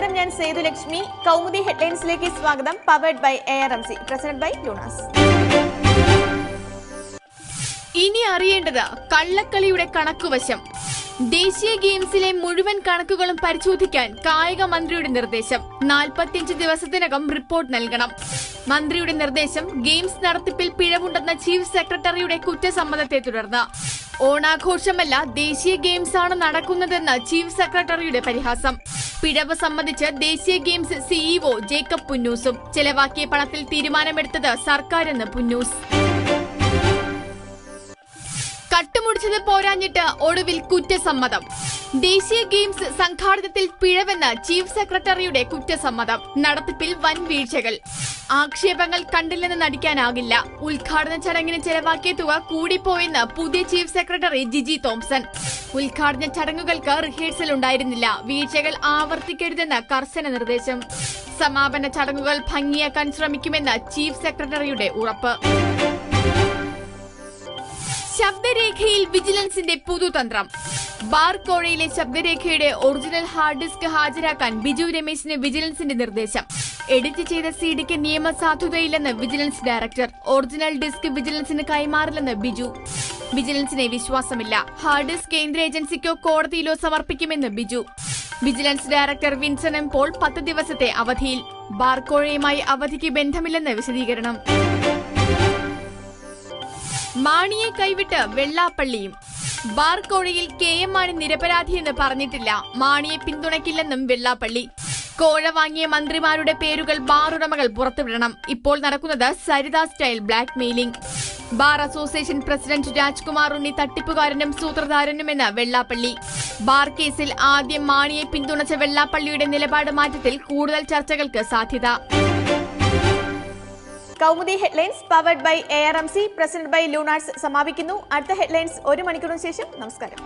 നമസ്കാരം ഞാൻ സേതുലക്ഷ്മി കൗമുദി ഹെഡ്ലൈൻസിലേക്ക് സ്വാഗതം. Powered by A R M C presented by Lunars ഇനി അറിയേണ്ടത് കള്ളക്കളിയുടെ കണക്കുവശം. ദേശീയ ഗെയിംസിലെ മുഴുവൻ കണക്കുകളും പരിശോധിക്കാൻ കായിക മന്ത്രിയുടെ നിർദ്ദേശം. നാൽപ്പത്തിയഞ്ച് ദിവസത്തിനകം റിപ്പോർട്ട് നൽകണം. മന്ത്രിയുടെ നിർദ്ദേശം ഗെയിംസ് നടത്തിപ്പിൽ പിഴവുണ്ടെന്ന ചീഫ് സെക്രട്ടറിയുടെ കുറ്റസമ്മതത്തെ തുടർന്ന്. ഓണാഘോഷമല്ല ദേശീയ ഗെയിംസ് ആണ് നടക്കുന്നതെന്ന് ചീഫ് സെക്രട്ടറിയുടെ പരിഹാസം. പിഴവ് സംബന്ധിച്ച് ദേശീയ ഗെയിംസ് സിഇഒ ജേക്കബ് പുന്നൂസും ചെലവാക്കിയ പണത്തിൽ തീരുമാനമെടുത്തത് സർക്കാരെന്ന് പുന്നൂസ്. കട്ടുമുടിച്ചത് പോരാഞ്ഞിട്ട് ഒടുവിൽ കുറ്റസമ്മതം. ദേശീയ ഗെയിംസ് സംഘാടനത്തിൽ പിഴവെന്ന് ചീഫ് സെക്രട്ടറിയുടെ കുറ്റസമ്മതം. നടത്തിപ്പിൽ വൻ വീഴ്ചകൾ. ആക്ഷേപങ്ങൾ കണ്ടില്ലെന്ന് നടിക്കാനാകില്ല. ഉദ്ഘാടന ചടങ്ങിന് ചെലവാക്കിയ തുക കൂടിപ്പോയെന്ന് പുതിയ ചീഫ് സെക്രട്ടറി ജിജി തോംസൺ. ഉദ്ഘാടന ചടങ്ങുകൾക്ക് റിഹേഴ്സൽ ഉണ്ടായിരുന്നില്ല. വീഴ്ചകൾ ആവർത്തിക്കരുതെന്ന് കർശന നിർദ്ദേശം. സമാപന ചടങ്ങുകൾ ഭംഗിയാക്കാൻ ശ്രമിക്കുമെന്ന് ചീഫ് സെക്രട്ടറിയുടെ ഉറപ്പ്. ശബ്ദരേഖയിൽ വിജിലൻസിന്റെ പുതുതന്ത്രം. ബാർ കോഴയിലെ ശബ്ദരേഖയുടെ ഒറിജിനൽ ഹാർഡ് ഡിസ്ക് ഹാജരാക്കാൻ ബിജു രമേശിന് വിജിലൻസിന്റെ നിർദ്ദേശം. എഡിറ്റ് ചെയ്ത സിഡിക്ക് നിയമസാധുതയില്ലെന്ന് വിജിലൻസ് ഡയറക്ടർ. ഒറിജിനൽ ഡിസ്ക് വിജിലൻസിന് കൈമാറില്ലെന്ന് ബിജു. വിജിലൻസിനെ വിശ്വാസമില്ല. ഹാർഡ് ഡിസ്ക് കേന്ദ്ര ഏജൻസിക്കോ കോടതിയിലോ സമർപ്പിക്കുമെന്ന് Biju. Vigilance director Vinson M Paul പത്ത് ദിവസത്തെ അവധിയിൽ. ബാർക്കോഴയുമായി അവധിക്ക് ബന്ധമില്ലെന്ന് വിശദീകരണം. മാണിയെ കൈവിട്ട് വെള്ളാപ്പള്ളിയും ബാർക്കോഴയിൽ കെ എം മാണി നിരപരാധിയെന്ന് പറഞ്ഞിട്ടില്ല. മാണിയെ പിന്തുണയ്ക്കില്ലെന്നും വെള്ളാപ്പള്ളി. കോഴ വാങ്ങിയ മന്ത്രിമാരുടെ പേരുകൾ ബാർ ഉടമകൾ പുറത്തുവിടണം. ഇപ്പോൾ നടക്കുന്നത് Saritha style blackmailing bar association president Rajkumar Unni തട്ടിപ്പുകാരനും സൂത്രധാരനുമെന്ന് വെള്ളാപ്പള്ളി. ബാർ കേസിൽ ആദ്യം മാണിയെ പിന്തുണച്ച വെള്ളാപ്പള്ളിയുടെ നിലപാട് മാറ്റത്തിൽ കൂടുതൽ ചർച്ചകൾക്ക് സാധ്യത. Kaumudi headlines powered by A R M C presented by Lunars സമാപിക്കുന്നു. അടുത്ത ഹെഡ്ലൈൻസ് ഒരു മണിക്കൂറിന് ശേഷം. നമസ്കാരം.